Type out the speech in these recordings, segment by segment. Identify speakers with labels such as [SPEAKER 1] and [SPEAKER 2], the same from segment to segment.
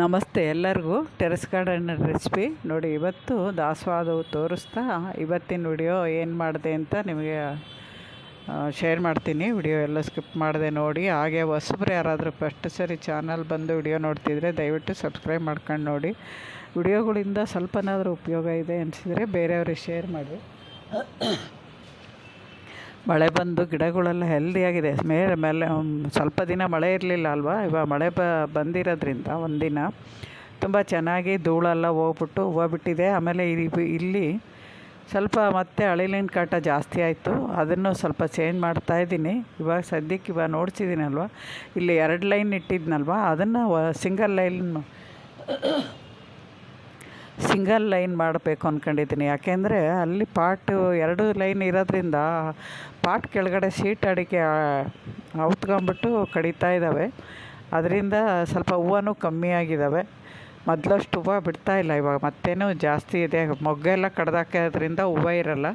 [SPEAKER 1] ನಮಸ್ತೆ ಎಲ್ಲರಿಗೂ terrace garden recipe. ನೋಡಿ, ಇವತ್ತು ದಾಸವಾದವು ತೋರಿಸ್ತಾ, ಇವತ್ತಿನ ವಿಡಿಯೋ ಏನು ಮಾಡಿದೆ ಅಂತ ನಿಮಗೆ ಶೇರ್ ಮಾಡ್ತೀನಿ. ವಿಡಿಯೋ ಎಲ್ಲ ಸ್ಕಿಪ್ ಮಾಡಿದೆ ನೋಡಿ. ಹಾಗೆ ಹೊಸಬ್ರು ಯಾರಾದರೂ ಫಸ್ಟ್ ಸರಿ ಚಾನಲ್ ಬಂದು ವಿಡಿಯೋ ನೋಡ್ತಿದ್ರೆ ದಯವಿಟ್ಟು ಸಬ್ಸ್ಕ್ರೈಬ್ ಮಾಡ್ಕೊಂಡು ನೋಡಿ. ವಿಡಿಯೋಗಳಿಂದ ಸ್ವಲ್ಪನಾದರೂ ಉಪಯೋಗ ಇದೆ ಅನಿಸಿದರೆ ಬೇರೆಯವ್ರಿಗೆ ಶೇರ್ ಮಾಡಿ. ಮಳೆ ಬಂದು ಗಿಡಗಳೆಲ್ಲ ಹೆಲ್ದಿಯಾಗಿದೆ ಮೇಲೆ ಮೇಲೆ ಸ್ವಲ್ಪ ದಿನ ಮಳೆ ಇರಲಿಲ್ಲ ಅಲ್ವಾ? ಇವಾಗ ಮಳೆ ಬ, ಬಂದಿರೋದ್ರಿಂದ ಒಂದಿನ ತುಂಬ ಚೆನ್ನಾಗಿ ಧೂಳೆಲ್ಲ ಹೋಗ್ಬಿಟ್ಟು ಹೂವು ಆಮೇಲೆ ಇಲ್ಲಿ ಸ್ವಲ್ಪ ಮತ್ತೆ ಅಳಿಲಿನ ಕಾಟ ಜಾಸ್ತಿ ಆಯಿತು. ಅದನ್ನು ಸ್ವಲ್ಪ ಚೇಂಜ್ ಮಾಡ್ತಾ ಇದ್ದೀನಿ. ಇವಾಗ ಸದ್ಯಕ್ಕೆ ಇವಾಗ ನೋಡ್ಸಿದ್ದೀನಲ್ವ? ಇಲ್ಲಿ ಎರಡು ಲೈನ್ ಇಟ್ಟಿದ್ನಲ್ವ? ಅದನ್ನು ಸಿಂಗಲ್ ಲೈನ್ ಸಿಂಗಲ್ ಲೈನ್ ಮಾಡಬೇಕು ಅಂದ್ಕೊಂಡಿದ್ದೀನಿ ಯಾಕೆಂದರೆ ಅಲ್ಲಿ ಪಾಟು ಎರಡು ಲೈನ್ ಇರೋದ್ರಿಂದ ಪಾಟ್ ಕೆಳಗಡೆ ಶೀಟ್ ಅಡಿಕೆ ಔತ್ಕೊಂಬಿಟ್ಟು ಕಡಿತಾ ಇದ್ದಾವೆ ಅದರಿಂದ ಸ್ವಲ್ಪ ಹೂವನೂ ಕಮ್ಮಿ ಆಗಿದ್ದಾವೆ ಮೊದಲಷ್ಟು ಹೂವು ಬಿಡ್ತಾ ಇಲ್ಲ, ಇವಾಗ ಮತ್ತೇನು ಜಾಸ್ತಿ ಇದೆ. ಮೊಗ್ಗೆಲ್ಲ ಕಡ್ದಾಕೋದ್ರಿಂದ ಹೂವು ಇರಲ್ಲ.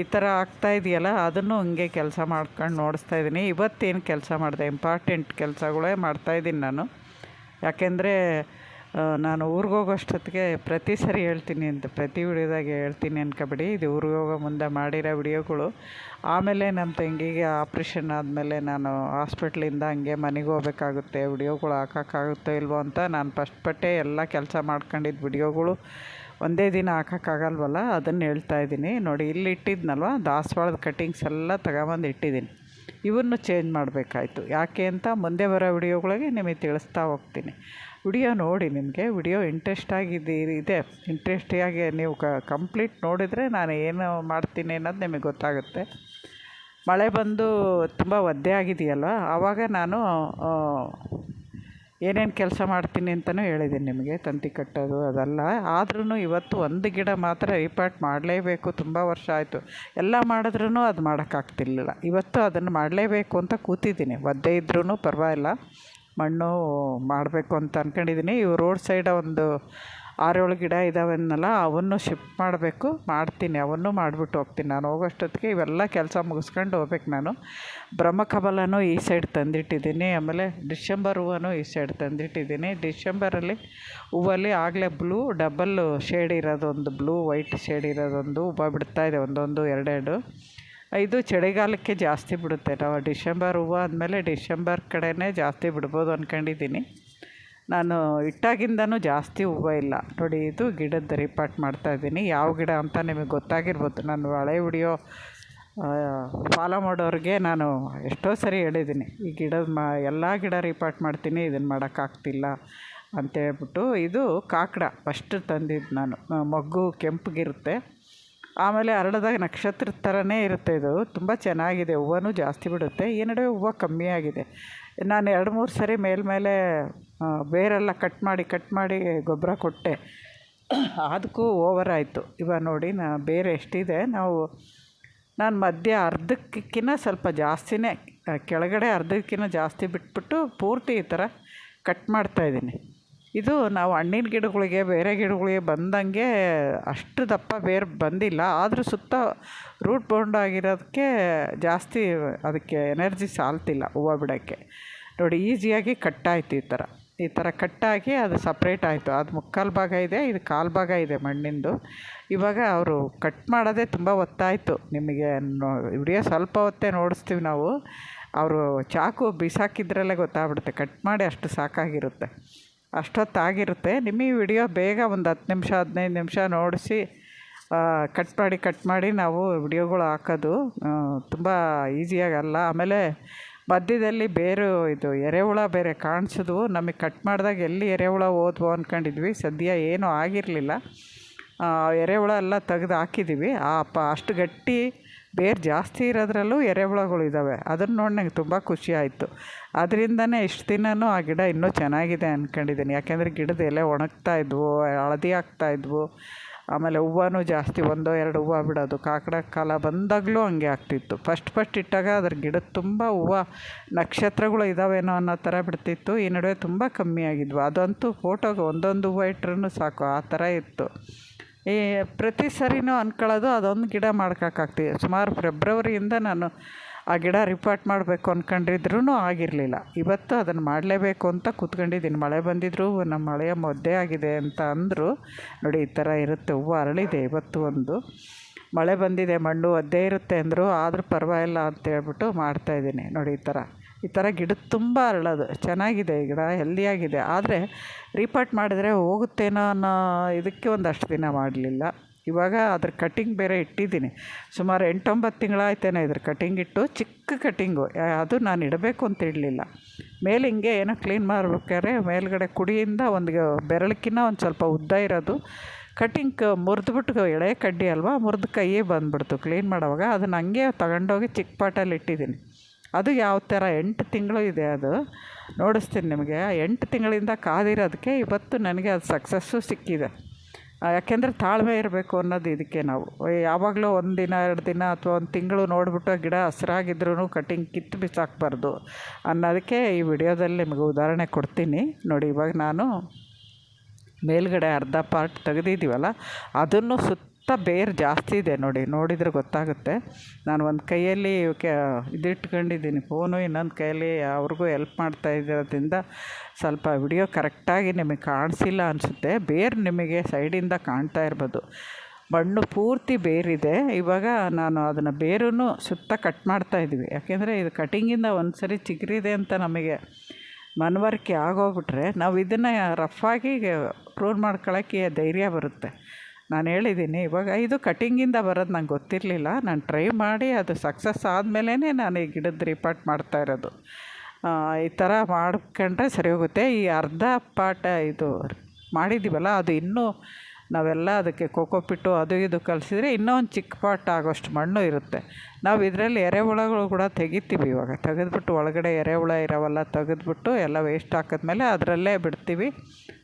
[SPEAKER 1] ಈ ಥರ ಆಗ್ತಾ ಇದೆಯಲ್ಲ, ಅದನ್ನು ಹಂಗೆ ಕೆಲಸ ಮಾಡ್ಕೊಂಡು ನೋಡಿಸ್ತಾ ಇದ್ದೀನಿ. ಇವತ್ತೇನು ಕೆಲಸ ಮಾಡಿದೆ? ಇಂಪಾರ್ಟೆಂಟ್ ಕೆಲಸಗಳೇ ಮಾಡ್ತಾಯಿದ್ದೀನಿ ನಾನು. ಯಾಕೆಂದರೆ ನಾನು ಊರಿಗೆ ಹೋಗೋಷ್ಟೊತ್ತಿಗೆ ಪ್ರತಿ ಸರಿ ಹೇಳ್ತೀನಿ ಅಂತ, ಪ್ರತಿ ವಿಡಿಯೋದಾಗೆ ಹೇಳ್ತೀನಿ ಕಬಡ್ಡಿ ಇದು ಊರಿಗೆ ಹೋಗೋ ಮುಂದೆ ಮಾಡಿರೋ ವಿಡಿಯೋಗಳು. ಆಮೇಲೆ ನಮ್ಮ ತಂಗಿಗೆ ಆಪ್ರೇಷನ್ ಆದಮೇಲೆ ನಾನು ಹಾಸ್ಪಿಟ್ಲಿಂದ ಹಂಗೆ ಮನೆಗೆ ಹೋಗ್ಬೇಕಾಗುತ್ತೆ, ವಿಡಿಯೋಗಳು ಹಾಕೋಕ್ಕಾಗುತ್ತೋ ಇಲ್ವೋ ಅಂತ ನಾನು ಫಸ್ಟ್ ಪಟ್ಟೆ ಎಲ್ಲ ಕೆಲಸ ಮಾಡ್ಕೊಂಡಿದ್ದ ವಿಡಿಯೋಗಳು ಒಂದೇ ದಿನ ಹಾಕೋಕ್ಕಾಗಲ್ವಲ್ಲ, ಅದನ್ನು ಹೇಳ್ತಾ ಇದ್ದೀನಿ. ನೋಡಿ, ಇಲ್ಲಿ ಇಟ್ಟಿದ್ನಲ್ವ? ದಾಸವಾಳದ ಕಟ್ಟಿಂಗ್ಸ್ ಎಲ್ಲ ತಗೊಂಬಂದು ಇಟ್ಟಿದ್ದೀನಿ. ಇವನ್ನು ಚೇಂಜ್ ಮಾಡಬೇಕಾಯ್ತು. ಯಾಕೆ ಅಂತ ಮುಂದೆ ಬರೋ ವಿಡಿಯೋಗಳಿಗೆ ನಿಮಗೆ ತಿಳಿಸ್ತಾ ಹೋಗ್ತೀನಿ. ವಿಡಿಯೋ ನೋಡಿ, ನಿಮಗೆ ವಿಡಿಯೋ ಇಂಟ್ರೆಸ್ಟ್ ಆಗಿದ್ದೀರಿ ಇದೆ. ಇಂಟ್ರೆಸ್ಟಿಯಾಗಿ ನೀವು ಕ, ಕಂಪ್ಲೀಟ್ ನೋಡಿದರೆ ನಾನು ಏನು ಮಾಡ್ತೀನಿ ಅನ್ನೋದು ನಿಮಗೆ ಗೊತ್ತಾಗುತ್ತೆ. ಮಳೆ ಬಂದು ತುಂಬ ಒದ್ದೆ ಆಗಿದೆಯಲ್ವ ಆವಾಗ ನಾನು ಏನೇನು ಕೆಲಸ ಮಾಡ್ತೀನಿ ಅಂತಲೂ ಹೇಳಿದ್ದೀನಿ ನಿಮಗೆ. ತಂತಿ ಕಟ್ಟೋದು ಅದೆಲ್ಲ. ಆದ್ರೂ ಇವತ್ತು ಒಂದು ಗಿಡ ಮಾತ್ರ ರಿಪಾರ್ಟ್ ಮಾಡಲೇಬೇಕು. ತುಂಬ ವರ್ಷ ಆಯಿತು. ಎಲ್ಲ ಮಾಡಿದ್ರೂ ಅದು ಮಾಡೋಕ್ಕಾಗ್ತಿರ್ಲಿಲ್ಲ. ಇವತ್ತು ಅದನ್ನು ಮಾಡಲೇಬೇಕು ಅಂತ ಕೂತಿದ್ದೀನಿ. ಒದ್ದೆ ಇದ್ರೂ ಪರವಾಗಿಲ್ಲ. ಮಣ್ಣು ಮಾಡಬೇಕು ಅಂತ ಅಂದ್ಕೊಂಡಿದ್ದೀನಿ ಇವು ರೋಡ್ ಸೈಡ ಒಂದು ಆರೇಳು ಗಿಡ ಇದಾವೆನ್ನಲ್ಲ ಅವನ್ನು ಶಿಫ್ಟ್ ಮಾಡಬೇಕು. ಮಾಡ್ತೀನಿ, ಅವನ್ನು ಮಾಡಿಬಿಟ್ಟು ಹೋಗ್ತೀನಿ. ನಾನು ಹೋಗೋಷ್ಟೊತ್ತಿಗೆ ಇವೆಲ್ಲ ಕೆಲಸ ಮುಗಿಸ್ಕೊಂಡು ಹೋಗ್ಬೇಕು ನಾನು. ಬ್ರಹ್ಮಕಮಲನೂ ಈ ಸೈಡ್ ತಂದಿಟ್ಟಿದ್ದೀನಿ. ಆಮೇಲೆ ಡಿಸೆಂಬರ್ ಹೂವನ್ನು ಈ ಸೈಡ್ ತಂದಿಟ್ಟಿದ್ದೀನಿ. ಡಿಸೆಂಬರಲ್ಲಿ ಹೂವಲ್ಲಿ ಆಗಲೇ ಬ್ಲೂ, ಡಬಲ್ ಶೇಡ್ ಇರೋದೊಂದು ಬ್ಲೂ, ವೈಟ್ ಶೇಡ್ ಇರೋದೊಂದು ಹೂವು ಇದೆ, ಒಂದೊಂದು, ಎರಡೆರಡು. ಇದು ಚಳಿಗಾಲಕ್ಕೆ ಜಾಸ್ತಿ ಬಿಡುತ್ತೆ. ನಾವು ಡಿಸೆಂಬರ್ ಹೂವು ಅಂದಮೇಲೆ ಡಿಸೆಂಬರ್ ಕಡೆಯೇ ಜಾಸ್ತಿ ಬಿಡ್ಬೋದು ಅಂದ್ಕೊಂಡಿದ್ದೀನಿ ನಾನು ಇಟ್ಟಾಗಿಂದನೂ ಜಾಸ್ತಿ ಹೂವು ಇಲ್ಲ. ನೋಡಿ, ಇದು ಗಿಡದ ರಿಪಾರ್ಟ್ ಮಾಡ್ತಾಯಿದ್ದೀನಿ ಯಾವ ಗಿಡ ಅಂತ ನಿಮಗೆ ಗೊತ್ತಾಗಿರ್ಬೋದು. ನಾನು ಹಳೆ ವಿಡಿಯೋ ಫಾಲೋ ಮಾಡೋರಿಗೆ ನಾನು ಎಷ್ಟೋ ಸರಿ ಹೇಳಿದ್ದೀನಿ. ಈ ಗಿಡದ ಮ, ಎಲ್ಲ ಗಿಡ ರಿಪಾರ್ಟ್ ಮಾಡ್ತೀನಿ, ಇದನ್ನು ಮಾಡೋಕ್ಕಾಗ್ತಿಲ್ಲ ಅಂತೇಳ್ಬಿಟ್ಟು ಇದು ಕಾಕಡ ಫಸ್ಟ್ ತಂದಿದ್ದು ನಾನು. ಮೊಗ್ಗು ಕೆಂಪಗಿರುತ್ತೆ. ಆಮೇಲೆ ಅರಳದಾಗ ನಕ್ಷತ್ರ ಥರನೇ ಇರುತ್ತೆ ಇದು. ತುಂಬ ಚೆನ್ನಾಗಿದೆ. ಹೂವನೂ ಜಾಸ್ತಿ ಬಿಡುತ್ತೆ. ಈ ನಡುವೆ ಹೂವು ಕಮ್ಮಿ ಆಗಿದೆ. ನಾನು ಎರಡು ಮೂರು ಸರಿ ಮೇಲ್ಮೇಲೆ ಬೇರೆಲ್ಲ ಕಟ್ ಮಾಡಿ ಕಟ್ ಮಾಡಿ ಗೊಬ್ಬರ ಕೊಟ್ಟೆ. ಅದಕ್ಕೂ ಓವರ್ ಆಯಿತು. ಇವಾಗ ನೋಡಿ, ನಾ ಬೇರೆ ಎಷ್ಟಿದೆ. ನಾವು, ನಾನು ಮಧ್ಯ ಅರ್ಧಕ್ಕಿಂತ ಸ್ವಲ್ಪ ಜಾಸ್ತಿನೇ, ಕೆಳಗಡೆ ಅರ್ಧಕ್ಕಿಂತ ಜಾಸ್ತಿ ಬಿಟ್ಬಿಟ್ಟು ಪೂರ್ತಿ ಈ ಥರ ಕಟ್ ಮಾಡ್ತಾಯಿದ್ದೀನಿ ಇದು ನಾವು ಹಣ್ಣಿನ ಗಿಡಗಳಿಗೆ, ಬೇರೆ ಗಿಡಗಳಿಗೆ ಬಂದಂಗೆ ಅಷ್ಟು ದಪ್ಪ ಬೇರು ಬಂದಿಲ್ಲ. ಆದರೂ ಸುತ್ತ ರೂಟ್ ಬೌಂಡ್ ಆಗಿರೋದಕ್ಕೆ ಜಾಸ್ತಿ ಅದಕ್ಕೆ ಎನರ್ಜಿ ಸಾಲ್ತಿಲ್ಲ ಹೂವು ಬಿಡೋಕ್ಕೆ. ನೋಡಿ ಈಸಿಯಾಗಿ ಕಟ್ಟಾಯಿತು ಈ ಥರ. ಈ ಥರ ಕಟ್ಟಾಗಿ ಅದು ಸಪ್ರೇಟ್ ಆಯಿತು. ಅದು ಮುಕ್ಕಾಲು ಭಾಗ ಇದೆ, ಇದು ಕಾಲು ಭಾಗ ಇದೆ ಮಣ್ಣಿಂದು. ಇವಾಗ ಅವರು ಕಟ್ ಮಾಡೋದೇ ತುಂಬ ಒತ್ತಾಯಿತು. ನಿಮಗೆ ನೋ ಸ್ವಲ್ಪ ಹೊತ್ತೇ ನೋಡಿಸ್ತೀವಿ ನಾವು. ಅವರು ಚಾಕು ಬಿಸಾಕಿದ್ರಲ್ಲೇ ಗೊತ್ತಾಗ್ಬಿಡುತ್ತೆ. ಕಟ್ ಮಾಡಿ ಅಷ್ಟು ಸಾಕಾಗಿರುತ್ತೆ. ಅಷ್ಟೊತ್ತಾಗಿರುತ್ತೆ. ನಿಮಗೆ ವಿಡಿಯೋ ಬೇಗ ಒಂದು ಹತ್ತು ನಿಮಿಷ, ಹದಿನೈದು ನಿಮಿಷ ನೋಡಿಸಿ ಕಟ್ ಮಾಡಿ ಕಟ್ ಮಾಡಿ ನಾವು ವಿಡಿಯೋಗಳು ಹಾಕೋದು ತುಂಬ ಈಸಿಯಾಗಲ್ಲ ಆಮೇಲೆ ಮಧ್ಯದಲ್ಲಿ ಬೇರು ಇದು ಎರೆಹುಳ ಬೇರೆ ಕಾಣಿಸಿದ್ವು. ನಮಗೆ ಕಟ್ ಮಾಡಿದಾಗ ಎಲ್ಲಿ ಎರೆಹುಳ ಹೋದ್ವು ಅಂದ್ಕೊಂಡಿದ್ವಿ ಸದ್ಯ ಏನೂ ಆಗಿರಲಿಲ್ಲ. ಎರೆಹುಳ ಎಲ್ಲ ತೆಗ್ದು ಹಾಕಿದ್ದೀವಿ ಆ, ಪ, ಅಷ್ಟು ಗಟ್ಟಿ ಬೇರು ಜಾಸ್ತಿ ಇರೋದ್ರಲ್ಲೂ ಎರೆಹುಳಗಳು ಇದ್ದಾವೆ ಅದನ್ನು ನೋಡಿ ನಂಗೆ ತುಂಬ ಖುಷಿ ಆಯಿತು. ಅದರಿಂದನೇ ಇಷ್ಟು ದಿನವೂ ಆ ಗಿಡ ಇನ್ನೂ ಚೆನ್ನಾಗಿದೆ ಅಂದ್ಕೊಂಡಿದ್ದೀನಿ ಯಾಕೆಂದರೆ ಗಿಡದ ಎಲೆ ಒಣಗ್ತಾ ಇದ್ವು, ಹಳದಿ ಆಗ್ತಾ ಇದ್ವು. ಆಮೇಲೆ ಹೂವನೂ ಜಾಸ್ತಿ ಒಂದೋ ಎರಡು ಹೂವು ಬಿಡೋದು. ಕಾಕಡ ಕಾಲ ಬಂದಾಗಲೂ ಹಂಗೆ ಆಗ್ತಿತ್ತು. ಫಸ್ಟ್ ಫಸ್ಟ್ ಇಟ್ಟಾಗ ಅದ್ರ ಗಿಡದ ತುಂಬ ಹೂವು ನಕ್ಷತ್ರಗಳು ಇದ್ದಾವೇನೋ ಅನ್ನೋ ಥರ ಬಿಡ್ತಿತ್ತು. ಈ ನಡುವೆ ತುಂಬ ಕಮ್ಮಿ ಆಗಿದ್ವು. ಅದಂತೂ ಫೋಟೋಗೆ ಒಂದೊಂದು ಹೂವು ಇಟ್ಟರೂ ಸಾಕು. ಆ ಥರ ಇತ್ತು. ಈ ಪ್ರತಿ ಸರಿನೂ ಅಂದ್ಕೊಳ್ಳೋದು ಅದೊಂದು ಗಿಡ ಮಾಡ್ಕೋಕ್ಕಾಗ್ತಿದೆ ಸುಮಾರು ಫೆಬ್ರವರಿಯಿಂದ ನಾನು ಆ ಗಿಡ ರಿಪಾರ್ಟ್ ಮಾಡಬೇಕು ಅಂದ್ಕೊಂಡಿದ್ರೂ ಆಗಿರಲಿಲ್ಲ. ಇವತ್ತು ಅದನ್ನು ಮಾಡಲೇಬೇಕು ಅಂತ ಕೂತ್ಕೊಂಡಿದ್ದೀನಿ. ಮಳೆ ಬಂದಿದ್ದರೂ ನಮ್ಮ ಮಳೆಯ ಮದ್ದೆ ಆಗಿದೆ ಅಂತ ಅಂದರು, ನೋಡಿ ಈ ಥರ ಇರುತ್ತೆ. ಹೂವು ಅರಳಿದೆ ಇವತ್ತು ಒಂದು. ಮಳೆ ಬಂದಿದೆ, ಮಣ್ಣು ಒದ್ದೇ ಇರುತ್ತೆ ಅಂದರು ಆದರೂ ಪರವಾಗಿಲ್ಲ ಅಂತ ಹೇಳ್ಬಿಟ್ಟು ಮಾಡ್ತಾಯಿದ್ದೀನಿ ನೋಡಿ ಈ ಥರ. ಈ ಥರ ಗಿಡದ ತುಂಬ ಅರಳೋದು. ಚೆನ್ನಾಗಿದೆ ಗಿಡ ಹೆಲ್ದಿಯಾಗಿದೆ ಆದರೆ ರೀಪಾಟ್ ಮಾಡಿದರೆ ಹೋಗುತ್ತೇನೋ ಅನ್ನೋ ಇದಕ್ಕೆ ಒಂದಷ್ಟು ದಿನ ಮಾಡಲಿಲ್ಲ. ಇವಾಗ ಅದ್ರ ಕಟ್ಟಿಂಗ್ ಬೇರೆ ಇಟ್ಟಿದ್ದೀನಿ. ಸುಮಾರು ಎಂಟೊಂಬತ್ತು ತಿಂಗಳಾಯ್ತೇನೋ ಇದ್ರ ಕಟ್ಟಿಂಗ್ ಇಟ್ಟು ಚಿಕ್ಕ ಕಟ್ಟಿಂಗು ಅದು ನಾನು ಇಡಬೇಕು ಅಂತ ಇಡಲಿಲ್ಲ. ಮೇಲೆ ಹಿಂಗೆ ಏನೋ ಕ್ಲೀನ್ ಮಾಡ್ಬೇಕಾದ್ರೆ ಮೇಲ್ಗಡೆ ಕುಡಿಯಿಂದ ಒಂದು ಬೆರಳಕ್ಕಿಂತ ಒಂದು ಸ್ವಲ್ಪ ಉದ್ದ ಇರೋದು. ಕಟಿಂಗ್ ಮುರಿದ್ಬಿಟ್ಟು ಎಳೆ ಕಡ್ಡಿ ಅಲ್ವಾ, ಮುರಿದು ಕೈಯೇ ಬಂದುಬಿಡ್ತು. ಕ್ಲೀನ್ ಮಾಡೋವಾಗ ಅದನ್ನು ಹಂಗೆ ತಗೊಂಡೋಗಿ ಚಿಕ್ಕ ಪಾಟಲ್ಲಿ ಇಟ್ಟಿದ್ದೀನಿ. ಅದು ಯಾವ ಥರ ಎಂಟು ತಿಂಗಳು ಇದೆ ಅದು. ನೋಡಿಸ್ತೀನಿ ನಿಮಗೆ. ಎಂಟು ತಿಂಗಳಿಂದ ಕಾದಿರೋದಕ್ಕೆ ಇವತ್ತು ನನಗೆ ಅದು ಸಕ್ಸಸ್ಸು ಸಿಕ್ಕಿದೆ. ಯಾಕೆಂದರೆ ತಾಳ್ಮೆ ಇರಬೇಕು ಅನ್ನೋದು ಇದಕ್ಕೆ ನಾವು. ಯಾವಾಗಲೂ ಒಂದು ದಿನ, ಎರಡು ದಿನ ಅಥವಾ ಒಂದು ತಿಂಗಳು ನೋಡಿಬಿಟ್ಟು ಗಿಡ ಹಸಿರಾಗಿದ್ರೂ ಕಟಿಂಗ್ ಕಿತ್ತು ಬಿಸಾಕ್ಬಾರ್ದು ಅನ್ನೋದಕ್ಕೆ ಈ ವಿಡಿಯೋದಲ್ಲಿ ನಿಮಗೆ ಉದಾಹರಣೆ ಕೊಡ್ತೀನಿ. ನೋಡಿ, ಇವಾಗ ನಾನು ಮೇಲ್ಗಡೆ ಅರ್ಧ ಪಾರ್ಟ್ ತೆಗೆದಿದ್ದೀವಲ್ಲ, ಅದನ್ನು ಸುತ್ತ ಬೇರು ಜಾಸ್ತಿ ಇದೆ ನೋಡಿ, ನೋಡಿದರೆ ಗೊತ್ತಾಗುತ್ತೆ. ನಾನು ಒಂದು ಕೈಯಲ್ಲಿ ಕೆ, ಇದಿಟ್ಕೊಂಡಿದ್ದೀನಿ ಫೋನು, ಇನ್ನೊಂದು ಕೈಯಲ್ಲಿ ಅವ್ರಿಗೂ ಎಲ್ಪ್ ಮಾಡ್ತಾ ಇರೋದ್ರಿಂದ ಸ್ವಲ್ಪ ವಿಡಿಯೋ ಕರೆಕ್ಟಾಗಿ ನಿಮಗೆ ಕಾಣಿಸಿಲ್ಲ ಅನಿಸುತ್ತೆ. ಬೇರು ನಿಮಗೆ ಸೈಡಿಂದ ಕಾಣ್ತಾ ಇರ್ಬೋದು. ಮಣ್ಣು ಪೂರ್ತಿ ಬೇರಿದೆ ಇವಾಗ ನಾನು ಅದನ್ನು ಬೇರೂ ಸುತ್ತ ಕಟ್ ಮಾಡ್ತಾ ಇದ್ದೀವಿ. ಯಾಕೆಂದರೆ ಇದು ಕಟಿಂಗಿಂದ ಒಂದು ಸರಿ ಚಿಗುರಿದೆ ಅಂತ ನಮಗೆ ಮನವರಿಕೆ ಆಗೋಗ್ಬಿಟ್ರೆ ನಾವು ಇದನ್ನು ಆಗಿ ಪ್ರೂನ್ ಮಾಡ್ಕೊಳ್ಳೋಕ್ಕೆ ಧೈರ್ಯ ಬರುತ್ತೆ. ನಾನು ಹೇಳಿದ್ದೀನಿ, ಇವಾಗ ಇದು ಕಟಿಂಗಿಂದ ಬರೋದು ನಂಗೆ ಗೊತ್ತಿರಲಿಲ್ಲ. ನಾನು ಟ್ರೈ ಮಾಡಿ, ಅದು ಸಕ್ಸಸ್ ಆದಮೇಲೇ ನಾನು ಈ ಗಿಡದ ರಿಪಾರ್ಟ್ ಮಾಡ್ತಾ ಇರೋದು. ಈ ಥರ ಮಾಡ್ಕೊಂಡ್ರೆ ಸರಿ ಹೋಗುತ್ತೆ. ಈ ಅರ್ಧ ಪಾಟ ಇದು ಮಾಡಿದ್ದೀವಲ್ಲ, ಅದು ಇನ್ನೂ ನಾವೆಲ್ಲ ಅದಕ್ಕೆ ಕೋಕೋಪಿಟ್ಟು ಅದು ಇದು ಕಲಿಸಿದ್ರೆ ಇನ್ನೊಂದು ಚಿಕ್ಕ ಪಾಟ್ ಆಗೋಷ್ಟು ಮಣ್ಣು ಇರುತ್ತೆ. ನಾವು ಇದರಲ್ಲಿ ಎರೆಹುಳಗಳು ಕೂಡ ತೆಗಿತೀವಿ ಇವಾಗ. ತೆಗೆದ್ಬಿಟ್ಟು ಒಳಗಡೆ ಎರೆಹುಳ ಇರೋವಲ್ಲ ತೆಗೆದುಬಿಟ್ಟು ಎಲ್ಲ ವೇಸ್ಟ್ ಹಾಕಿದ್ಮೇಲೆ ಅದರಲ್ಲೇ ಬಿಡ್ತೀವಿ.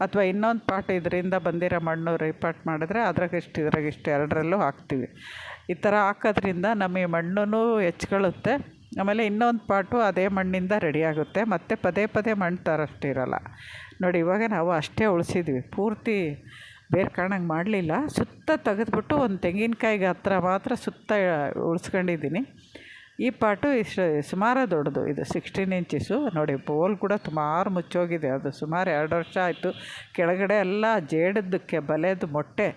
[SPEAKER 1] ಅಥವಾ ಇನ್ನೊಂದು ಪಾಟ್ ಇದರಿಂದ ಬಂದಿರೋ ಮಣ್ಣು ರೀಪಾಟ್ ಮಾಡಿದ್ರೆ ಅದ್ರಾಗಿಷ್ಟು ಇದ್ರಾಗಿಷ್ಟು ಎರಡರಲ್ಲೂ ಹಾಕ್ತೀವಿ. ಈ ಥರ ಹಾಕೋದ್ರಿಂದ ನಮಗೆ ಮಣ್ಣು ಹೆಚ್ಕೊಳ್ಳುತ್ತೆ ಆಮೇಲೆ ಇನ್ನೊಂದು ಪಾಟು ಅದೇ ಮಣ್ಣಿಂದ ರೆಡಿಯಾಗುತ್ತೆ ಮತ್ತು ಪದೇ ಪದೇ ಮಣ್ಣು ತರೋಷ್ಟಿರಲ್ಲ. ನೋಡಿ ಇವಾಗ ನಾವು ಅಷ್ಟೇ ಉಳಿಸಿದ್ವಿ. ಪೂರ್ತಿ ಬೇರೆ ಕಾಣಂಗೆ ಮಾಡಲಿಲ್ಲ. ಸುತ್ತ ತೆಗೆದ್ಬಿಟ್ಟು ಒಂದು ತೆಂಗಿನಕಾಯಿಗೆ ಹತ್ರ ಮಾತ್ರ ಸುತ್ತ ಉಳಿಸ್ಕೊಂಡಿದ್ದೀನಿ. ಈ ಪಾಟು ಇಷ್ಟು ಸುಮಾರು ದೊಡ್ಡದು. ಇದು ಸಿಕ್ಸ್ಟೀನ್ ಇಂಚಿಸು ನೋಡಿ ಬೋಲ್ ಕೂಡ ಸುಮಾರು ಮುಚ್ಚೋಗಿದೆ. ಅದು ಸುಮಾರು ಎರಡು ವರ್ಷ ಆಯಿತು. ಕೆಳಗಡೆ ಎಲ್ಲ ಜೇಡದಕ್ಕೆ ಬಲೆದು ಮೊಟ್ಟೆ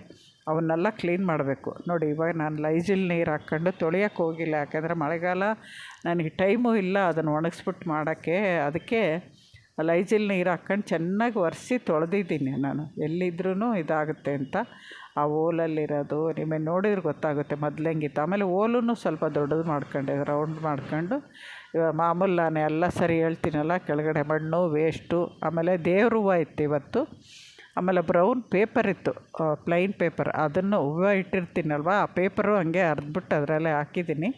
[SPEAKER 1] ಅವನ್ನೆಲ್ಲ ಕ್ಲೀನ್ ಮಾಡಬೇಕು. ನೋಡಿ, ಇವಾಗ ನಾನು ಲೈಜಿಲ್ ನೀರು ಹಾಕ್ಕೊಂಡು ತೊಳೆಯೋಕ್ಕೆ ಹೋಗಿಲ್ಲ. ಯಾಕೆಂದರೆ ಮಳೆಗಾಲ ನನಗೆ ಟೈಮು ಇಲ್ಲ ಅದನ್ನು ಒಣಗಿಸ್ಬಿಟ್ಟು ಮಾಡೋಕ್ಕೆ. ಅದಕ್ಕೆ ಲೈಜಿಲ್ ನೀರು ಹಾಕ್ಕೊಂಡು ಚೆನ್ನಾಗಿ ಒರೆಸಿ ತೊಳೆದಿದ್ದೀನಿ ನಾನು. ಎಲ್ಲಿದ್ರೂ ಇದಾಗುತ್ತೆ ಅಂತ. ಆ ಓಲಲ್ಲಿರೋದು ನಿಮಗೆ ನೋಡಿದ್ರೆ ಗೊತ್ತಾಗುತ್ತೆ ಮೊದ್ಲು ಹೆಂಗಿತ್ತು. ಆಮೇಲೆ ಓಲೂ ಸ್ವಲ್ಪ ದೊಡ್ಡದು ಮಾಡ್ಕೊಂಡೆ, ರೌಂಡ್ ಮಾಡ್ಕೊಂಡು. ಮಾಮೂಲು ನಾನು ಎಲ್ಲ ಸರಿ ಹೇಳ್ತೀನಲ್ಲ, ಕೆಳಗಡೆ ಮಣ್ಣು ವೇಸ್ಟು ಆಮೇಲೆ ದೇವ್ರ ಹೂವು ಇತ್ತು ಇವತ್ತು. ಆಮೇಲೆ ಬ್ರೌನ್ ಪೇಪರ್ ಇತ್ತು ಪ್ಲೈನ್ ಪೇಪರ್ ಅದನ್ನು ಹೂವು ಇಟ್ಟಿರ್ತೀನಲ್ವ, ಆ ಪೇಪರು ಹಂಗೆ ಅರ್ದ್ಬಿಟ್ಟು ಅದರಲ್ಲೇ ಹಾಕಿದ್ದೀನಿ.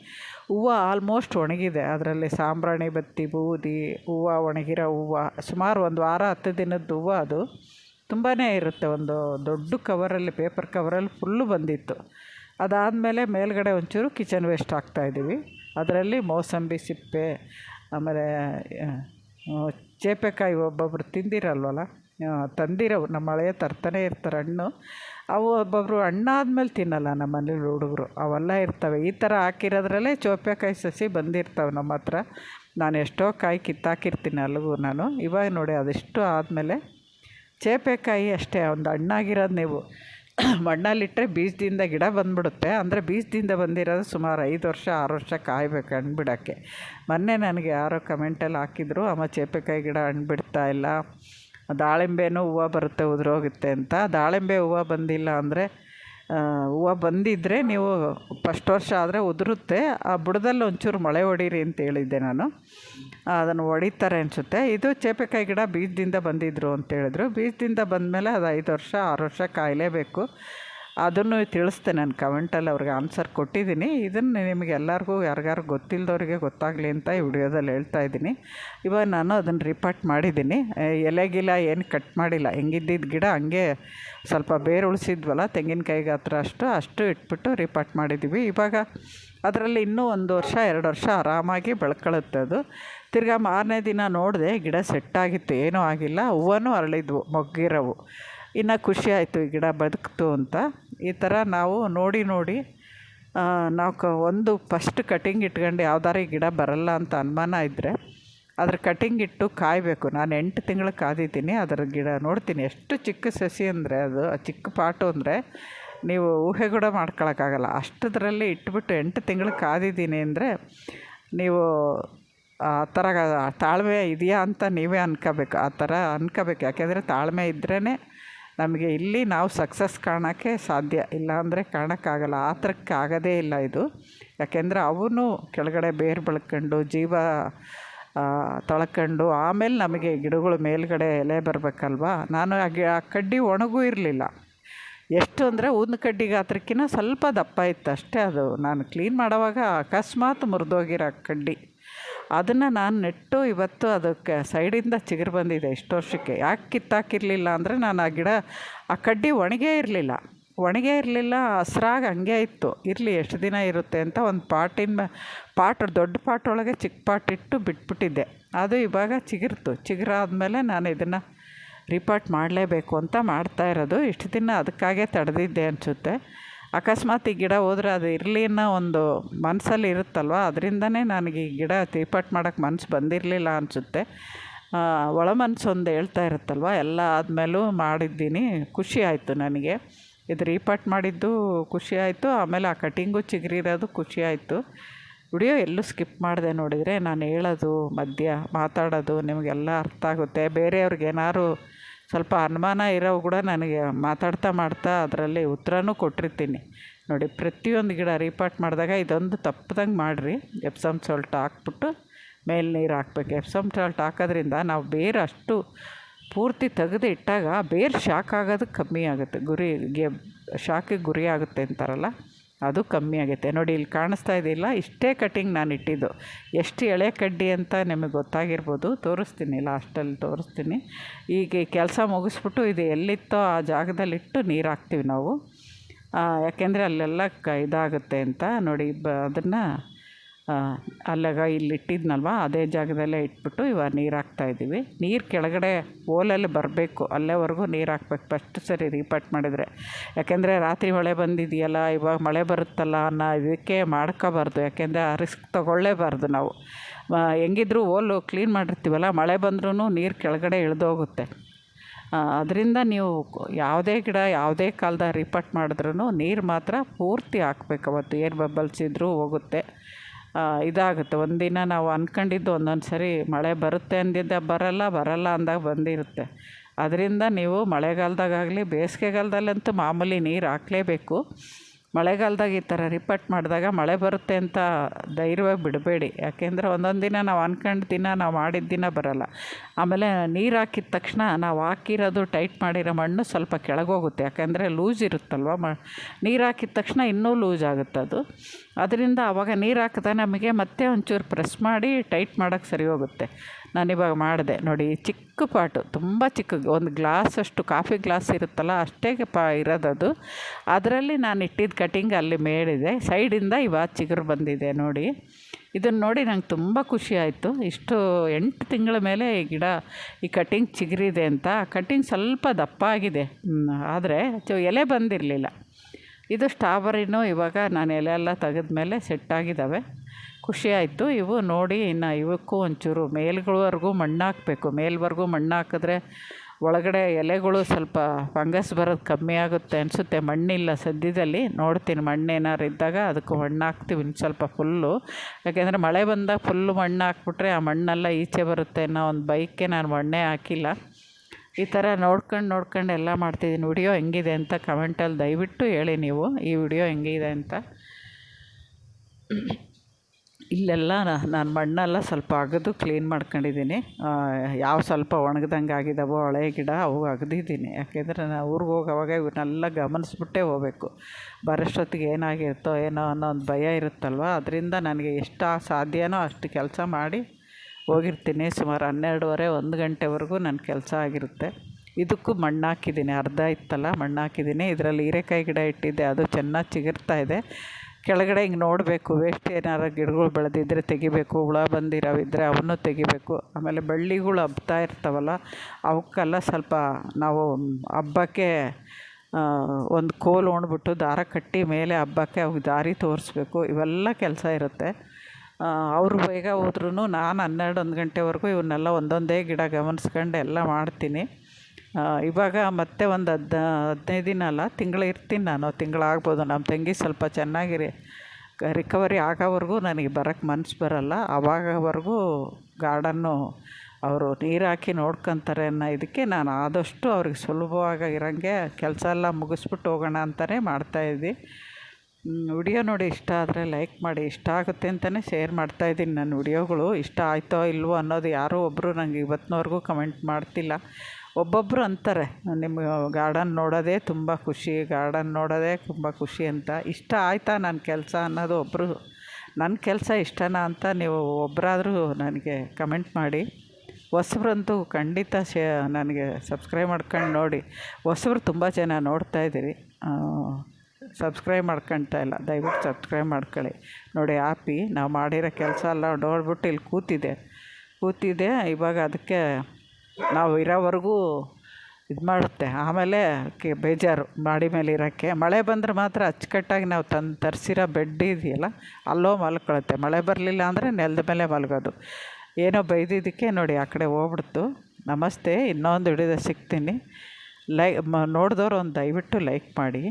[SPEAKER 1] ಹೂವು ಆಲ್ಮೋಸ್ಟ್ ಒಣಗಿದೆ, ಅದರಲ್ಲಿ ಸಾಂಬ್ರಾಣಿ ಬತ್ತಿ, ಬೂದಿ, ಹೂವು, ಒಣಗಿರೋ ಹೂವು. ಸುಮಾರು ಒಂದು ವಾರ, ಹತ್ತು ದಿನದ ಹೂವು ಅದು. ತುಂಬಾ ಇರುತ್ತೆ, ಒಂದು ದೊಡ್ಡ ಕವರಲ್ಲಿ ಪೇಪರ್ ಕವರಲ್ಲಿ ಫುಲ್ಲು ಬಂದಿತ್ತು. ಅದಾದಮೇಲೆ ಮೇಲ್ಗಡೆ ಒಂಚೂರು ಕಿಚನ್ ವೇಸ್ಟ್ ಹಾಕ್ತಾಯಿದ್ದೀವಿ ಅದರಲ್ಲಿ ಮೋಸಂಬಿ, ಸಿಪ್ಪೆ, ಆಮೇಲೆ ಚೇಪೆಕಾಯಿ ಒಬ್ಬೊಬ್ರು ತಿಂದಿರಲ್ವಲ್ಲ ತಂದಿರೋವು ನಮ್ಮ ಹಳೆಯ ತರ್ತಾನೆ ಇರ್ತಾರೆ ಹಣ್ಣು. ಅವು ಒಬ್ಬೊಬ್ಬರು ಹಣ್ಣಾದ್ಮೇಲೆ ತಿನ್ನಲ್ಲ ನಮ್ಮ ಮನೇಲಿ ಹುಡುಗರು. ಅವೆಲ್ಲ ಇರ್ತವೆ. ಈ ಥರ ಹಾಕಿರೋದ್ರಲ್ಲೇ ಚೋಪೆಕಾಯಿ ಸಸಿ ಬಂದಿರ್ತವೆ ನಮ್ಮ ಹತ್ರ. ನಾನು ಎಷ್ಟೋ ಕಾಯಿ ಕಿತ್ತಾಕಿರ್ತೀನಿ ಅಲ್ಲಿಗೂ ನಾನು. ಇವಾಗ ನೋಡಿ ಅದೆಷ್ಟು ಆದಮೇಲೆ ಚೇಪೆಕಾಯಿ ಅಷ್ಟೇ, ಒಂದು ಹಣ್ಣಾಗಿರೋದು ನೀವು. ಮಣ್ಣಲ್ಲಿಟ್ಟರೆ ಬೀಜದಿಂದ ಗಿಡ ಬಂದ್ಬಿಡುತ್ತೆ. ಅಂದರೆ ಬೀಜದಿಂದ ಬಂದಿರೋದು ಸುಮಾರು ಐದು ವರ್ಷ, ಆರು ವರ್ಷ ಕಾಯಬೇಕು ಹಣ್ಣು ಬಿಡೋಕ್ಕೆ. ಮೊನ್ನೆ ನನಗೆ ಯಾರೋ ಕಮೆಂಟಲ್ಲಿ ಹಾಕಿದ್ರು, ಅಮ್ಮ, ಚೇಪೆಕಾಯಿ ಗಿಡ ಹಣ್ಣು ಬಿಡ್ತಾ ಇಲ್ಲ. ದಾಳಿಂಬೆನೂ ಹೂವು ಬರುತ್ತೆ, ಉದುರೋಗುತ್ತೆ ಅಂತ. ದಾಳಿಂಬೆ ಹೂವು ಬಂದಿಲ್ಲ ಅಂದರೆ ಹೂವು ಬಂದಿದ್ದರೆ ನೀವು ಫಸ್ಟ್ ವರ್ಷ ಆದರೆ ಉದುರುತ್ತೆ. ಆ ಬುಡದಲ್ಲಿ ಒಂಚೂರು ಮಳೆ ಹೊಡೀರಿ ಅಂತ ಹೇಳಿದ್ದೆ ನಾನು. ಅದನ್ನು ಹೊಡಿತಾರೆ ಅನಿಸುತ್ತೆ. ಇದು ಚೇಪೆಕಾಯಿ ಗಿಡ ಬೀಜದಿಂದ ಬಂದಿದ್ದರು ಅಂತ ಹೇಳಿದ್ರು. ಬೀಜದಿಂದ ಬಂದಮೇಲೆ ಅದು ಐದು ವರ್ಷ, ಆರು ವರ್ಷ ಕಾಯಲೇಬೇಕು. ಅದನ್ನು ತಿಳಿಸ್ತೆ ನಾನು ಕಮೆಂಟಲ್ಲಿ ಅವ್ರಿಗೆ ಆನ್ಸರ್ ಕೊಟ್ಟಿದ್ದೀನಿ. ಇದನ್ನು ನಿಮಗೆ ಎಲ್ಲರಿಗೂ ಯಾರಿಗಾರು ಗೊತ್ತಿಲ್ಲದವ್ರಿಗೆ ಗೊತ್ತಾಗಲಿ ಅಂತ ಈ ವಿಡಿಯೋದಲ್ಲಿ ಹೇಳ್ತಾ ಇದ್ದೀನಿ. ಇವಾಗ ನಾನು ಅದನ್ನು ರಿಪಾರ್ಟ್ ಮಾಡಿದ್ದೀನಿ. ಎಲೆಗಿಲ್ಲ ಏನು ಕಟ್ ಮಾಡಿಲ್ಲ. ಹೆಂಗಿದ್ದಿದ್ದ ಗಿಡ ಹಂಗೆ ಸ್ವಲ್ಪ ಬೇರು ಉಳಿಸಿದ್ವಲ್ಲ ತೆಂಗಿನಕಾಯಿಗೆ ಹತ್ರ ಅಷ್ಟು ಅಷ್ಟು ಇಟ್ಬಿಟ್ಟು ರಿಪಾರ್ಟ್ ಮಾಡಿದ್ದೀವಿ ಇವಾಗ ಅದರಲ್ಲಿ ಇನ್ನೂ ಒಂದು ವರ್ಷ, ಎರಡು ವರ್ಷ ಆರಾಮಾಗಿ ಬೆಳ್ಕೊಳ್ಳುತ್ತೆ ಅದು. ತಿರ್ಗಾ ಮಾರನೇ ದಿನ ನೋಡಿದೆ ಗಿಡ ಸೆಟ್ಟಾಗಿತ್ತು ಏನೂ ಆಗಿಲ್ಲ. ಹೂವನ್ನು ಅರಳಿದ್ವು, ಮೊಗ್ಗಿರವು. ಇನ್ನು ಖುಷಿ ಆಯಿತು ಈ ಗಿಡ ಬದುಕ್ತು ಅಂತ. ಈ ಥರ ನಾವು ನೋಡಿ ನೋಡಿ ನಾವು ಕ ಒಂದು ಫಸ್ಟ್ ಕಟಿಂಗ್ ಇಟ್ಕೊಂಡು ಯಾವ್ದಾರು ಗಿಡ ಬರಲ್ಲ ಅಂತ ಅನುಮಾನ ಇದ್ದರೆ ಅದ್ರ ಕಟಿಂಗ್ ಇಟ್ಟು ಕಾಯಬೇಕು. ನಾನು ಎಂಟು ತಿಂಗಳು ಕಾದಿದ್ದೀನಿ, ಅದರ ಗಿಡ ನೋಡ್ತೀನಿ. ಎಷ್ಟು ಚಿಕ್ಕ ಸಸಿ ಅಂದರೆ ಅದು ಚಿಕ್ಕ ಪಾಟು ಅಂದರೆ ನೀವು ಊಹೆ ಕೂಡ ಮಾಡ್ಕೊಳಕ್ಕಾಗಲ್ಲ. ಅಷ್ಟದರಲ್ಲಿ ಇಟ್ಬಿಟ್ಟು ಎಂಟು ತಿಂಗಳು ಕಾದಿದ್ದೀನಿ ಅಂದರೆ ನೀವು, ಆ ಥರ ತಾಳ್ಮೆ ಇದೆಯಾ ಅಂತ ನೀವೇ ಅನ್ಕೋಬೇಕು. ಆ ಥರ ಅನ್ಕೋಬೇಕು. ಯಾಕೆಂದರೆ ತಾಳ್ಮೆ ಇದ್ರೇ ನಮಗೆ ಇಲ್ಲಿ ನಾವು ಸಕ್ಸಸ್ ಕಾಣೋಕ್ಕೆ ಸಾಧ್ಯ ಇಲ್ಲಾಂದರೆ ಕಾಣೋಕ್ಕಾಗಲ್ಲ ಆ ಥರಕ್ಕೆ ಆಗೋದೇ ಇಲ್ಲ ಇದು. ಯಾಕೆಂದರೆ ಅವನು ಕೆಳಗಡೆ ಬೇರು ಬೆಳ್ಕೊಂಡು, ಜೀವ ತೊಳ್ಕೊಂಡು, ಆಮೇಲೆ ನಮಗೆ ಗಿಡಗಳು ಮೇಲುಗಡೆ ಎಲೆ ಬರಬೇಕಲ್ವಾ? ನಾನು ಆ ಗಿ, ಆ ಕಡ್ಡಿ ಒಣಗೂ ಇರಲಿಲ್ಲ. ಎಷ್ಟು ಅಂದರೆ ಒಂದು ಕಡ್ಡಿ ಗಾತ್ರಕ್ಕಿಂತ ಸ್ವಲ್ಪ ದಪ್ಪ ಇತ್ತು ಅಷ್ಟೇ ಅದು. ನಾನು ಕ್ಲೀನ್ ಮಾಡೋವಾಗ ಅಕಸ್ಮಾತ್ ಮುರಿದೋಗಿರೋ ಕಡ್ಡಿ. ಅದನ್ನು ನಾನು ನೆಟ್ಟು ಇವತ್ತು ಅದಕ್ಕೆ ಸೈಡಿಂದ ಚಿಗುರು ಬಂದಿದೆ ಇಷ್ಟು ವರ್ಷಕ್ಕೆ. ಯಾಕೆ ಕಿತ್ತಾಕಿರಲಿಲ್ಲ ಅಂದರೆ ನಾನು ಆ ಗಿಡ, ಆ ಕಡ್ಡಿ ಒಣಗೇ ಇರಲಿಲ್ಲ. ಒಣಗೇ ಇರಲಿಲ್ಲ, ಹಸ್ರಾಗಿ ಹಂಗೆ ಇತ್ತು. ಇರಲಿ, ಎಷ್ಟು ದಿನ ಇರುತ್ತೆ ಅಂತ ಒಂದು ಪಾಟಿನ ಪಾಟ್, ದೊಡ್ಡ ಪಾಟ್ ಒಳಗೆ ಚಿಕ್ಕ ಪಾಟ್ ಇಟ್ಟು ಬಿಟ್ಬಿಟ್ಟಿದ್ದೆ. ಅದು ಇವಾಗ ಚಿಗುರ್ತು. ಚಿಗುರಾದಮೇಲೆ ನಾನು ಇದನ್ನು ರಿಪಾರ್ಟ್ ಮಾಡಲೇಬೇಕು ಅಂತ ಮಾಡ್ತಾ ಇರೋದು. ಇಷ್ಟು ದಿನ ಅದಕ್ಕಾಗೇ ತಡೆದಿದ್ದೆ ಅನಿಸುತ್ತೆ. ಅಕಸ್ಮಾತ್ ಈ ಗಿಡ ಹೋದ್ರೆ ಅದು ಇರಲಿ ಅನ್ನೋ ಒಂದು ಮನಸ್ಸಲ್ಲಿ ಇರುತ್ತಲ್ವ? ಅದರಿಂದನೇ ನನಗೆ ಈ ಗಿಡ ರಿಪಾರ್ಟ್ ಮಾಡೋಕ್ಕೆ ಮನ್ಸು ಬಂದಿರಲಿಲ್ಲ ಅನಿಸುತ್ತೆ. ಒಳ ಮನಸ್ಸು ಒಂದು ಹೇಳ್ತಾ ಇರುತ್ತಲ್ವ? ಎಲ್ಲ ಆದಮೇಲೂ ಮಾಡಿದ್ದೀನಿ. ಖುಷಿ ಆಯಿತು ನನಗೆ. ಇದು ರೀಪಾಟ್ ಮಾಡಿದ್ದು ಖುಷಿ ಆಯಿತು. ಆಮೇಲೆ ಆ ಕಟಿಂಗು ಚಿಗುರಿರೋದು ಖುಷಿ ಆಯಿತು. ವಿಡಿಯೋ ಎಲ್ಲೂ ಸ್ಕಿಪ್ ಮಾಡಿದೆ ನೋಡಿದರೆ ನಾನು ಹೇಳೋದು, ಮಧ್ಯ ಮಾತಾಡೋದು ನಿಮಗೆಲ್ಲ ಅರ್ಥ ಆಗುತ್ತೆ. ಬೇರೆಯವ್ರಿಗೆ ಏನಾದ್ರು ಸ್ವಲ್ಪ ಅನುಮಾನ ಇರೋವು ಕೂಡ ನನಗೆ ಮಾತಾಡ್ತಾ ಮಾಡ್ತಾ ಅದರಲ್ಲಿ ಉತ್ತರನೂ ಕೊಟ್ಟಿರ್ತೀನಿ. ನೋಡಿ, ಪ್ರತಿಯೊಂದು ಗಿಡ ರೀಪಾಟ್ ಮಾಡಿದಾಗ ಇದೊಂದು ತಪ್ಪದಂಗೆ ಮಾಡಿರಿ. ಎಪ್ಸಮ್ ಸಾಲ್ಟ್ ಹಾಕ್ಬಿಟ್ಟು ಮೇಲೆ ನೀರು ಹಾಕ್ಬೇಕು. ಎಪ್ಸಮ್ ಸಾಲ್ಟ್ ಹಾಕೋದ್ರಿಂದ ನಾವು ಬೇರೆ ಅಷ್ಟು ಪೂರ್ತಿ ತೆಗೆದು ಇಟ್ಟಾಗ ಬೇರೆ ಶಾಕ್ ಆಗೋದು ಕಮ್ಮಿ ಆಗುತ್ತೆ. ಗುರಿ ಶಾಕಿಗೆ ಗುರಿ ಆಗುತ್ತೆ ಅಂತಾರಲ್ಲ? ಅದು ಕಮ್ಮಿ ಆಗುತ್ತೆ ನೋಡಿ, ಇಲ್ಲಿ ಕಾಣಿಸ್ತಾ ಇದೆಯಲ್ಲ ಇಷ್ಟೇ ಕಟಿಂಗ್ ನಾನು ಇಟ್ಟಿದ್ದು. ಎಷ್ಟು ಎಳೆ ಕಡ್ಡಿ ಅಂತ ನಿಮಗೆ ಗೊತ್ತಾಗಿರ್ಬೋದು. ತೋರಿಸ್ತೀನಿ ಲಾಸ್ಟಲ್ಲಿ ತೋರಿಸ್ತೀನಿ. ಈಗ ಕೆಲಸ ಮುಗಿಸ್ಬಿಟ್ಟು ಇದು ಎಲ್ಲಿತ್ತೋ ಆ ಜಾಗದಲ್ಲಿಟ್ಟು ನೀರು ಹಾಕ್ತೀವಿ ನಾವು. ಯಾಕೆಂದರೆ ಅಲ್ಲೆಲ್ಲ ಕ ಇದಾಗುತ್ತೆ ಅಂತ. ನೋಡಿ, ಬ ಅದನ್ನು ಅಲ್ಲಾಗ ಇಲ್ಲಿ ಇಟ್ಟಿದ್ನಲ್ವ ಅದೇ ಜಾಗದಲ್ಲೇ ಇಟ್ಬಿಟ್ಟು ಇವಾಗ ನೀರು ಹಾಕ್ತಾಯಿದ್ದೀವಿ ನೀರು ಕೆಳಗಡೆ ಓಲಲ್ಲಿ ಬರಬೇಕು, ಅಲ್ಲೇವರೆಗೂ ನೀರು ಹಾಕ್ಬೇಕು ಫಸ್ಟ್ ಸರಿ ರೀಪಾಟ್ ಮಾಡಿದರೆ. ಯಾಕೆಂದರೆ ರಾತ್ರಿ ಮಳೆ ಬಂದಿದೆಯಲ್ಲ, ಇವಾಗ ಮಳೆ ಬರುತ್ತಲ್ಲ ಅನ್ನೋ ಇದಕ್ಕೆ ಮಾಡ್ಕೋಬಾರ್ದು. ಯಾಕೆಂದರೆ ಆ ರಿಸ್ಕ್ ತೊಗೊಳ್ಳೇಬಾರ್ದು ನಾವು. ಹೆಂಗಿದ್ರು ಓಲು ಕ್ಲೀನ್ ಮಾಡಿರ್ತೀವಲ್ಲ, ಮಳೆ ಬಂದ್ರೂ ನೀರು ಕೆಳಗಡೆ ಇಳಿದೋಗುತ್ತೆ. ಅದರಿಂದ ನೀವು ಯಾವುದೇ ಗಿಡ, ಯಾವುದೇ ಕಾಲದ ರಿಪಟ್ ಮಾಡಿದ್ರೂ ನೀರು ಮಾತ್ರ ಪೂರ್ತಿ ಹಾಕ್ಬೇಕು. ಅವತ್ತು ಏರ್ ಬಬಲ್ಸ್ ಇದ್ದರೂ ಹೋಗುತ್ತೆ. ಇದಾಗುತ್ತೆ. ಒಂದಿನ ನಾವು ಅಂದ್ಕೊಂಡಿದ್ದು ಒಂದೊಂದು ಸರಿ ಮಳೆ ಬರುತ್ತೆ ಅಂದಿದ್ದೆ, ಬರೋಲ್ಲ ಬರೋಲ್ಲ ಅಂದಾಗ ಬಂದಿರುತ್ತೆ. ಅದರಿಂದ ನೀವು ಮಳೆಗಾಲದಾಗಲಿ ಬೇಸಿಗೆಗಾಲದಲ್ಲಂತೂ ಮಾಮೂಲಿ ನೀರು ಹಾಕ್ಲೇಬೇಕು. ಮಳೆಗಾಲದಾಗ ಈ ಥರ ರಿಪೋರ್ಟ್ ಮಾಡಿದಾಗ ಮಳೆ ಬರುತ್ತೆ ಅಂತ ಧೈರ್ಯವಾಗಿ ಬಿಡಬೇಡಿ. ಯಾಕೆಂದರೆ ಒಂದೊಂದು ದಿನ ನಾವು ಅನ್ಕೊಂಡು ದಿನ ನಾವು ಮಾಡಿದ ದಿನ ಬರೋಲ್ಲ. ಆಮೇಲೆ ನೀರು ಹಾಕಿದ ತಕ್ಷಣ ನಾವು ಹಾಕಿರೋದು ಟೈಟ್ ಮಾಡಿರೋ ಮಣ್ಣು ಸ್ವಲ್ಪ ಕೆಳಗೋಗುತ್ತೆ. ಯಾಕೆಂದರೆ ಲೂಸ್ ಇರುತ್ತಲ್ವ ಮ, ನೀರು ಹಾಕಿದ ತಕ್ಷಣ ಇನ್ನೂ ಲೂಸ್ ಆಗುತ್ತೆ ಅದು. ಅದರಿಂದ ಆವಾಗ ನೀರು ಹಾಕಿದ ನಮಗೆ ಮತ್ತೆ ಒಂಚೂರು ಪ್ರೆಸ್ ಮಾಡಿ ಟೈಟ್ ಮಾಡೋಕ್ಕೆ ಸರಿ ಹೋಗುತ್ತೆ. ನಾನಿವಾಗ ಮಾಡಿದೆ. ನೋಡಿ, ಚಿಕ್ಕ ಪಾಟು, ತುಂಬ ಚಿಕ್ಕ, ಒಂದು ಗ್ಲಾಸಷ್ಟು ಕಾಫಿ ಗ್ಲಾಸ್ ಇರುತ್ತಲ್ಲ, ಅಷ್ಟೇ ಪಾ, ಇರೋದದು. ಅದರಲ್ಲಿ ನಾನು ಇಟ್ಟಿದ್ದ ಕಟಿಂಗ್ ಅಲ್ಲಿ ಮೇಲಿದೆ ಸೈಡಿಂದ ಇವಾಗ ಚಿಗುರು ಬಂದಿದೆ, ನೋಡಿ. ಇದನ್ನು ನೋಡಿ ನಂಗೆ ತುಂಬ ಖುಷಿ ಆಯಿತು. ಇಷ್ಟು ಎಂಟು ತಿಂಗಳ ಮೇಲೆ ಈ ಗಿಡ, ಈ ಕಟಿಂಗ್ ಚಿಗುರಿದೆ ಅಂತ. ಕಟಿಂಗ್ ಸ್ವಲ್ಪ ದಪ್ಪ ಆಗಿದೆ. ಆದರೆ ಎಲೆ ಬಂದಿರಲಿಲ್ಲ. ಇದು ಸ್ಟ್ರಾಬರಿನೂ ಇವಾಗ ನಾನು ಎಲೆ ಎಲ್ಲ ತೆಗೆದ ಮೇಲೆ ಸೆಟ್ಟಾಗಿದ್ದಾವೆ ಖುಷಿ ಆಯಿತು ಇವು ನೋಡಿ ಇನ್ನು ಇವಕ್ಕೂ ಒಂಚೂರು ಮೇಲ್ಗಳವರೆಗೂ ಮಣ್ಣು ಹಾಕಬೇಕು ಮೇಲ್ವರೆಗೂ ಮಣ್ಣು ಹಾಕಿದ್ರೆ ಒಳಗಡೆ ಎಲೆಗಳು ಸ್ವಲ್ಪ ಫಂಗಸ್ ಬರೋದು ಕಮ್ಮಿ ಆಗುತ್ತೆ ಅನಿಸುತ್ತೆ. ಮಣ್ಣಿಲ್ಲ ಸದ್ಯದಲ್ಲಿ. ನೋಡ್ತೀನಿ ಮಣ್ಣು ಏನಾರು ಇದ್ದಾಗ ಅದಕ್ಕೆ ಮಣ್ಣು ಹಾಕ್ತೀವಿ ಇನ್ನು ಸ್ವಲ್ಪ ಫುಲ್ಲು. ಯಾಕೆಂದರೆ ಮಳೆ ಬಂದಾಗ ಫುಲ್ಲು ಮಣ್ಣು ಹಾಕ್ಬಿಟ್ರೆ ಆ ಮಣ್ಣೆಲ್ಲ ಈಚೆ ಬರುತ್ತೆ ಅನ್ನೋ ಒಂದು ಬೈಕ್ಗೆ ನಾನು ಮಣ್ಣೇ ಹಾಕಿಲ್ಲ. ಈ ಥರ ನೋಡ್ಕೊಂಡು ನೋಡ್ಕೊಂಡು ಎಲ್ಲ ಮಾಡ್ತಿದ್ದೀನಿ. ವಿಡಿಯೋ ಹೆಂಗಿದೆ ಅಂತ ಕಮೆಂಟಲ್ಲಿ ದಯವಿಟ್ಟು ಹೇಳಿ ನೀವು. ಈ ವಿಡಿಯೋ ಹೆಂಗಿದೆ ಅಂತ. ಇಲ್ಲೆಲ್ಲ ನಾನು ಮಣ್ಣೆಲ್ಲ ಸ್ವಲ್ಪ ಅಗೆದು ಕ್ಲೀನ್ ಮಾಡ್ಕೊಂಡಿದ್ದೀನಿ. ಯಾವ ಸ್ವಲ್ಪ ಒಣಗ್ದಂಗೆ ಆಗಿದ್ದಾವೋ ಹಳೆ ಗಿಡ ಅವು ಅಗ್ದಿದ್ದೀನಿ. ಯಾಕೆಂದರೆ ನಾನು ಊರಿಗೆ ಹೋಗೋವಾಗ ಇವನ್ನೆಲ್ಲ ಗಮನಿಸ್ಬಿಟ್ಟೇ ಹೋಗಬೇಕು. ಬರೋಷ್ಟೊತ್ತಿಗೆ ಏನಾಗಿರುತ್ತೋ ಏನೋ ಅನ್ನೋ ಒಂದು ಭಯ ಇರುತ್ತಲ್ವ? ಅದರಿಂದ ನನಗೆ ಎಷ್ಟು ಸಾಧ್ಯನೋ ಅಷ್ಟು ಕೆಲಸ ಮಾಡಿ ಹೋಗಿರ್ತೀನಿ. ಸುಮಾರು ಹನ್ನೆರಡುವರೆ, ಒಂದು ಗಂಟೆವರೆಗೂ ನನ್ನ ಕೆಲಸ ಆಗಿರುತ್ತೆ. ಇದಕ್ಕೂ ಮಣ್ಣು ಹಾಕಿದ್ದೀನಿ. ಅರ್ಧ ಇತ್ತಲ್ಲ, ಮಣ್ಣು ಹಾಕಿದ್ದೀನಿ. ಇದರಲ್ಲಿ ಹೀರೆಕಾಯಿ ಗಿಡ ಇಟ್ಟಿದ್ದೆ. ಅದು ಚೆನ್ನಾಗಿ ಚಿಗುರ್ತಾ ಇದೆ. ಕೆಳಗಡೆ ಹಿಂಗೆ ನೋಡಬೇಕು ವೇಸ್ಟ್ ಏನಾರು ಗಿಡಗಳು ಬೆಳೆದಿದ್ರೆ ತೆಗಿಬೇಕು, ಹುಳ ಬಂದಿರೋವಿದ್ರೆ ಅವನ್ನು ತೆಗಿಬೇಕು. ಆಮೇಲೆ ಬಳ್ಳಿಗಳು ಹಬ್ತಾ ಇರ್ತಾವಲ್ಲ, ಅವಕ್ಕೆಲ್ಲ ಸ್ವಲ್ಪ ನಾವು ಹಬ್ಬಕ್ಕೆ ಒಂದು ಕೋಲು ಉಣ್ಬಿಟ್ಟು ದಾರ ಕಟ್ಟಿ ಮೇಲೆ ಹಬ್ಬಕ್ಕೆ ಅವ್ಕೆ ದಾರಿ ತೋರಿಸ್ಬೇಕು. ಇವೆಲ್ಲ ಕೆಲಸ ಇರುತ್ತೆ. ಅವರು ಬೇಗ ಹೋದ್ರೂ ನಾನು ಹನ್ನೆರಡು, ಒಂದು ಗಂಟೆವರೆಗೂ ಇವನ್ನೆಲ್ಲ ಒಂದೊಂದೇ ಗಿಡ ಗಮನಿಸ್ಕೊಂಡು ಎಲ್ಲ ಮಾಡ್ತೀನಿ. ಇವಾಗ ಮತ್ತೆ ಒಂದು ಹದ್ ಹದಿನೈದು ದಿನ ಅಲ್ಲ, ತಿಂಗಳು ಇರ್ತೀನಿ ನಾನು ತಿಂಗಳಾಗ್ಬೋದು ನಮ್ಮ ತಂಗಿ ಸ್ವಲ್ಪ ಚೆನ್ನಾಗಿ ರಿಕವರಿ ಆಗೋವರೆಗೂ ನನಗೆ ಬರೋಕ್ಕೆ ಮನಸ್ಸು ಬರೋಲ್ಲ. ಆವಾಗವರೆಗೂ ಗಾರ್ಡನ್ನು ಅವರು ನೀರು ಹಾಕಿ ನೋಡ್ಕೊತಾರೆ ಅನ್ನೋ ಇದಕ್ಕೆ ನಾನು ಆದಷ್ಟು ಅವ್ರಿಗೆ ಸುಲಭವಾಗಿ ಇರೋಂಗೆ ಕೆಲಸ ಎಲ್ಲ ಮುಗಿಸ್ಬಿಟ್ಟು ಹೋಗೋಣ ಅಂತಲೇ ಮಾಡ್ತಾಯಿದ್ವಿ ವಿಡಿಯೋ ನೋಡಿ ಇಷ್ಟ ಆದರೆ ಲೈಕ್ ಮಾಡಿ. ಇಷ್ಟ ಆಗುತ್ತೆ ಅಂತಲೇ ಶೇರ್ ಮಾಡ್ತಾಯಿದ್ದೀನಿ ನನ್ನ ವಿಡಿಯೋಗಳು. ಇಷ್ಟ ಆಯಿತೋ ಇಲ್ವೋ ಅನ್ನೋದು ಯಾರೂ ಒಬ್ಬರು ನನಗೆ ಇವತ್ತಿನವರೆಗೂ ಕಮೆಂಟ್ ಮಾಡ್ತಿಲ್ಲ. ಒಬ್ಬೊಬ್ಬರು ಅಂತಾರೆ, ನಿಮ್ಮ ಗಾರ್ಡನ್ ನೋಡೋದೇ ತುಂಬ ಖುಷಿ ಗಾರ್ಡನ್ ನೋಡೋದೇ ತುಂಬ ಖುಷಿ ಅಂತ. ಇಷ್ಟ ಆಯಿತಾ ನನ್ನ ಕೆಲಸ ಅನ್ನೋದು ಒಬ್ಬರು ನನ್ನ ಕೆಲಸ ಇಷ್ಟನಾ ಅಂತ ನೀವು ಒಬ್ಬರಾದ್ರೂ ನನಗೆ ಕಮೆಂಟ್ ಮಾಡಿ. ಹೊಸಬ್ರಂತೂ ಖಂಡಿತ ಶೇ, ನನಗೆ ಸಬ್ಸ್ಕ್ರೈಬ್ ಮಾಡ್ಕೊಂಡು ನೋಡಿ. ಹೊಸಬ್ರು ತುಂಬ ಜನ ನೋಡ್ತಾ ಇದ್ದೀರಿ. ಸಬ್ಸ್ಕ್ರೈಬ್ ಮಾಡ್ಕೊಳ್ತಾ ಇಲ್ಲ, ದಯವಿಟ್ಟು ಸಬ್ಸ್ಕ್ರೈಬ್ ಮಾಡ್ಕೊಳ್ಳಿ. ನೋಡಿ, ಆಪಿ, ನಾವು ಮಾಡಿರೋ ಕೆಲಸ ಎಲ್ಲ ನೋಡ್ಬಿಟ್ಟು ಇಲ್ಲಿ ಕೂತಿದೆ. ಕೂತಿದೆ, ಇವಾಗ ಅದಕ್ಕೆ ನಾವು ಇರೋವರೆಗೂ ಇದು ಮಾಡುತ್ತೆ. ಆಮೇಲೆ ಕೆ ಬೇಜಾರು ಮಾಡಿ ಮೇಲೆ ಇರೋಕ್ಕೆ. ಮಳೆ ಬಂದರೆ ಮಾತ್ರ ಅಚ್ಚುಕಟ್ಟಾಗಿ ನಾವು ತಂದು ತರಿಸಿರೋ ಬೆಡ್ ಇದೆಯಲ್ಲ, ಅಲ್ಲೋ ಮಲ್ಕೊಳುತ್ತೆ. ಮಳೆ ಬರಲಿಲ್ಲ ಅಂದರೆ ನೆಲದ ಮೇಲೆ ಮಲಗೋದು. ಏನೋ ಬೈದಿದ್ದಕ್ಕೆ ನೋಡಿ ಆ ಕಡೆ ಹೋಗ್ಬಿಡ್ತು. ನಮಸ್ತೆ, ಇನ್ನೊಂದು ಹಿಡಿದ ಸಿಗ್ತೀನಿ. ಲೈ ಮ ನೋಡಿದವ್ರು ಒಂದು ದಯವಿಟ್ಟು ಲೈಕ್ ಮಾಡಿ.